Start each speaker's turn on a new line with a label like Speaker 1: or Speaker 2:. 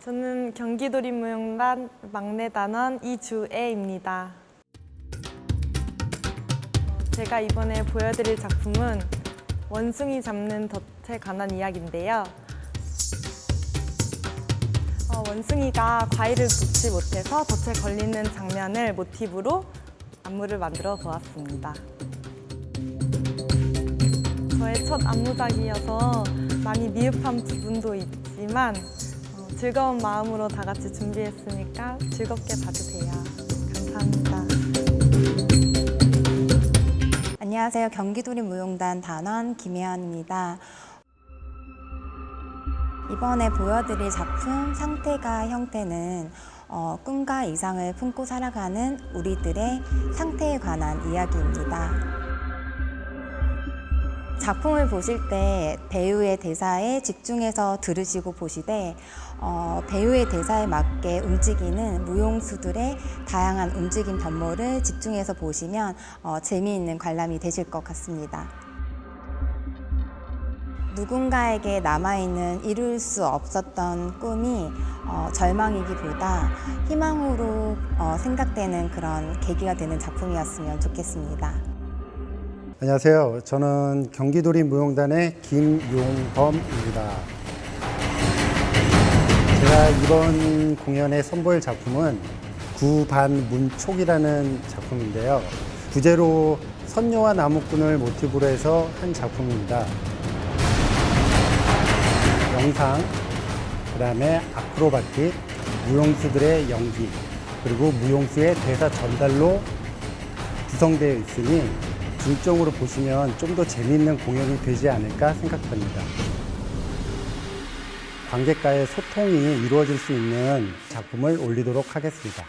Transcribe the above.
Speaker 1: 저는 경기도립무용단 막내 단원 이주애입니다. 제가 이번에 보여드릴 작품은 원숭이 잡는 덫에 관한 이야기인데요. 어, 원숭이가 과일을 굽지 못해서 덫에 걸리는 장면을 모티브로 안무를 만들어 보았습니다. 저의 첫 안무작이어서 많이 미흡한 부분도 있 지만 어, 즐거운 마음으로 다 같이 준비했으니까 즐겁게 봐주세요. 감사합니다.
Speaker 2: 안녕하세요. 경기도립 무용단 단원 김혜연입니다. 이번에 보여드릴 작품 상태가 형태는 어, 꿈과 이상을 품고 살아가는 우리들의 상태에 관한 이야기입니다. 작품을 보실 때 배우의 대사에 집중해서 들으시고 보시되 어, 배우의 대사에 맞게 움직이는 무용수들의 다양한 움직임 변모를 집중해서 보시면 어, 재미있는 관람이 되실 것 같습니다. 누군가에게 남아있는 이룰 수 없었던 꿈이 어, 절망이기보다 희망으로 어, 생각되는 그런 계기가 되는 작품이었으면 좋겠습니다.
Speaker 3: 안녕하세요. 저는 경기도립 무용단의 김용범입니다. 제가 이번 공연에 선보일 작품은 구반문촉이라는 작품인데요. 부제로 선녀와 나무꾼을 모티브로 해서 한 작품입니다. 영상, 그 다음에 아크로바틱, 무용수들의 연기, 그리고 무용수의 대사 전달로 구성되어 있으니 중점으로 보시면 좀 더 재미있는 공연이 되지 않을까 생각합니다. 관객과의 소통이 이루어질 수 있는 작품을 올리도록 하겠습니다.